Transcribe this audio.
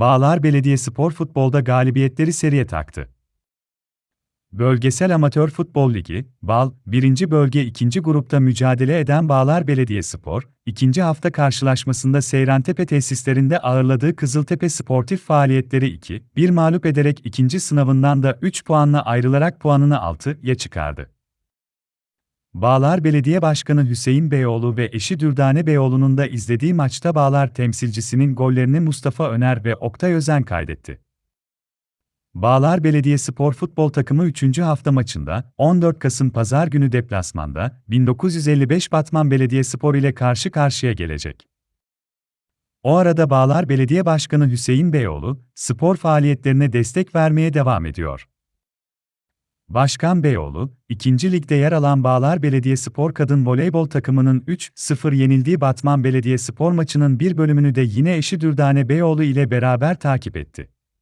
Bağlar Belediyespor futbolda galibiyetleri seriye taktı. Bölgesel Amatör Futbol Ligi, BAL, 1. Bölge 2. grupta mücadele eden Bağlar Belediyespor, 2. hafta karşılaşmasında Seyrantepe tesislerinde ağırladığı Kızıltepe sportif faaliyetleri 2-1 mağlup ederek ikinci sınavından da 3 puanla ayrılarak puanını 6'ya çıkardı. Bağlar Belediye Başkanı Hüseyin Beyoğlu ve eşi Dürdane Beyoğlu'nun da izlediği maçta Bağlar temsilcisinin gollerini Mustafa Öner ve Oktay Özen kaydetti. Bağlar Belediyespor futbol takımı 3. hafta maçında 14 Kasım Pazar günü deplasmanda 1955 Batman Belediyespor ile karşı karşıya gelecek. O arada Bağlar Belediye Başkanı Hüseyin Beyoğlu, spor faaliyetlerine destek vermeye devam ediyor. Başkan Beyoğlu, 2. Lig'de yer alan Bağlar Belediyespor kadın voleybol takımının 3-0 yenildiği Batman Belediyespor maçının bir bölümünü de yine eşi Dürdane Beyoğlu ile beraber takip etti.